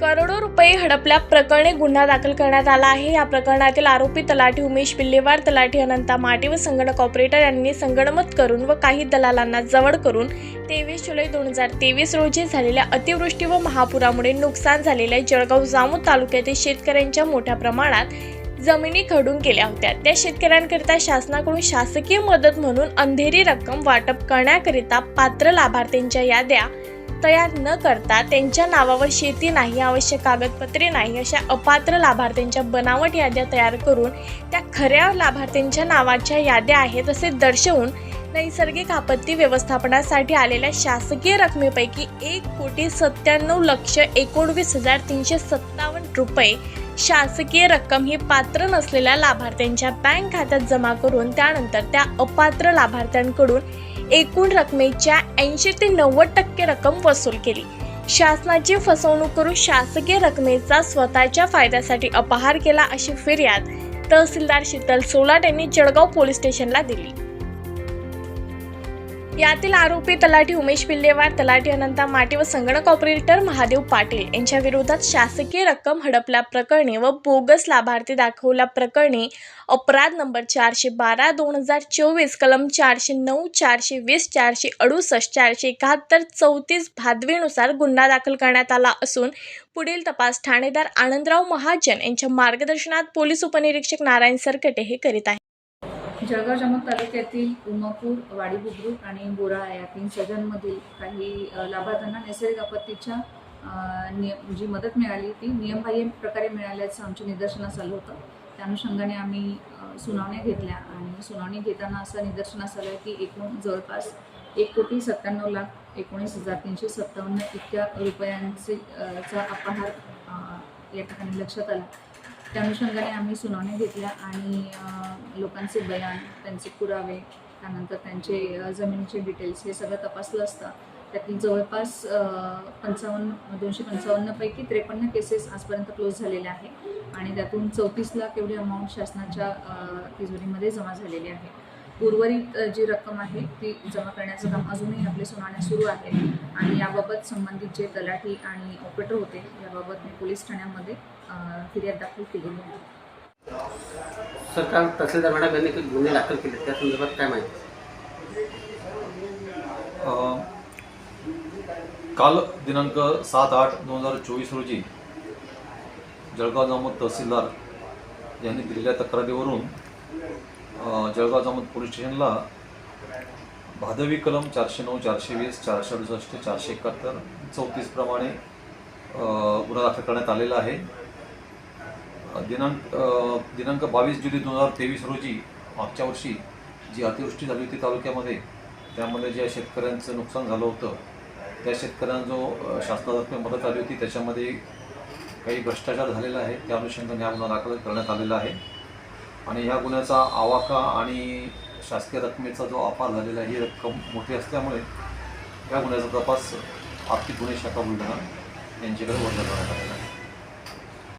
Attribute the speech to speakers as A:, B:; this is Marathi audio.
A: करोडो रुपये हडपल्या प्रकरणी गुन्हा दाखल करण्यात आला आहे. या प्रकरणातील आरोपी तलाठी उमेश पिल्लेवार तलाठी अनंता माटे व संगणक ऑपरेटर यांनी संगणमत करून व काही दलालांना जवळ करून तेवीस जुलै दोन हजार तेवीस रोजी झालेल्या अतिवृष्टी व महापुरामुळे नुकसान झालेल्या जळगाव जामोद तालुक्यातील शेतकऱ्यांच्या मोठ्या प्रमाणात जमिनी खडून केल्या होत्या. त्या शेतकऱ्यांकरिता शासनाकडून शासकीय मदत म्हणून अंधेरी रक्कम वाटप करण्याकरिता पात्र लाभार्थ्यांच्या याद्या तयार न करता त्यांच्या नावावर शेती नाही आवश्यक कागदपत्रे नाही अशा अपात्र लाभार्थ्यांच्या बनावट याद्या तयार करून त्या खऱ्या लाभार्थ्यांच्या नावाच्या याद्या आहेत असे दर्शवून नैसर्गिक आपत्ती व्यवस्थापनासाठी आलेल्या शासकीय रकमेपैकी एक कोटी सत्त्याण्णव लक्ष एकोणवीस हजार तीनशे सत्तावन्न रुपये शासकीय रक्कम ही पात्र नसलेल्या लाभार्थ्यांच्या बँक खात्यात जमा करून त्यानंतर त्या अपात्र लाभार्थ्यांकडून एकूण रकमेच्या ऐंशी ते नव्वद टक्के रक्कम वसूल केली. शासनाची फसवणूक करून शासकीय रकमेचा स्वतःच्या फायद्यासाठी अपहार केला अशी फिर्याद तहसीलदार शीतल सोलाट यांनी जळगाव पोलीस स्टेशनला दिली. यातील आरोपी तलाठी उमेश पिल्लेवार तलाठी अनंता माटे व संगणक ऑपरेटर महादेव पाटील यांच्या विरोधात शासकीय रक्कम हडपल्या प्रकरणी व बोगस लाभार्थी दाखवल्या प्रकरणी अपराध नंबर चारशे बारा दोन हजार चोवीस कलम चारशे नऊ चारशे वीस चारशे अडुसष्ट चारशे एकाहत्तर चौतीस भादवीनुसार गुन्हा दाखल करण्यात आला असून पुढील तपास ठाणेदार आनंदराव महाजन यांच्या मार्गदर्शनात पोलीस उपनिरीक्षक नारायण सरकटे हे करीत आहेत.
B: जळगाव जामोद तालुक्यातील उमापूर वाडी बुद्रुक आणि बोराळा या तीन सदनमधील काही लाभार्थ्यांना नैसर्गिक आपत्तीच्या नियम जी मदत मिळाली ती नियमबाह्य प्रकारे मिळाल्याचं आमच्या निदर्शनास आलं होतं. त्या अनुषंगाने आम्ही सुनावण्या घेतल्या आणि सुनावणी घेताना असं निदर्शनास आलं की एकूण जवळपास एक कोटी सत्त्याण्णव लाख एकोणीस हजार तीनशे सत्तावन्न इतक्या रुपयांचे चा अपहार या ठिकाणी लक्षात आला. त्या अनुषंगाने आम्ही सुनावण्या घेतल्या आणि लोकांचे बयान त्यांचे पुरावे त्यानंतर त्यांचे जमिनीचे डिटेल्स हे सगळं तपासलं असता. त्यातील जवळपास पंचावन्न दोनशे पंचावन्नपैकी त्रेपन्न केसेस आजपर्यंत क्लोज झालेल्या आहे. आणि त्यातून चौतीस लाख एवढी अमाऊंट शासनाच्या तिजोरीमध्ये जमा झालेली आहे. उर्वरित जी रक्कम आहे ती जमा करण्याचं काम अजूनही आपले सुनावण्या सुरू आहे. आणि याबाबत संबंधित जे तलाठी आणि ऑपरेटर होते याबाबत मी पोलीस ठाण्यामध्ये फिर्याद दाखल केलेली आहे.
C: सरकार तहसीलदार मॅडम यांनी काही गुन्हे दाखल केले त्या संदर्भात काय माहिती?
D: काल दिनांक सात आठ दोन हजार चोवीस रोजी जळगाव जामोद तहसीलदार यांनी दिलेल्या तक्रारीवरून जळगाव जामोद पोलीस स्टेशनला भादवी कलम चारशे नऊ चारशे वीस चारशे अडुसष्ट चारशे एकाहत्तर चौतीस प्रमाणे गुन्हा दाखल करण्यात आलेला आहे. दिनांक दिनांक बावीस जुलै दोन हजार तेवीस रोजी मागच्या वर्षी जी अतिवृष्टी झाली होती तालुक्यामध्ये त्यामध्ये ज्या शेतकऱ्यांचं नुकसान झालं होतं त्या शेतकऱ्यांना जो शासनातर्फे मदत आली होती त्याच्यामध्ये काही भ्रष्टाचार झालेला आहे त्या अनुषंगाने हा गुन्हा दाखल करण्यात आलेला आहे. आणि ह्या गुन्ह्याचा आवाका आणि शासकीय रकमेचा जो अपार झालेला आहे ही रक्कम मोठी असल्यामुळे या गुन्ह्याचा तपास आर्थिक गुन्हे शाखा बुलढाणा यांच्याकडे वर्ग करण्यात आलेला आहे.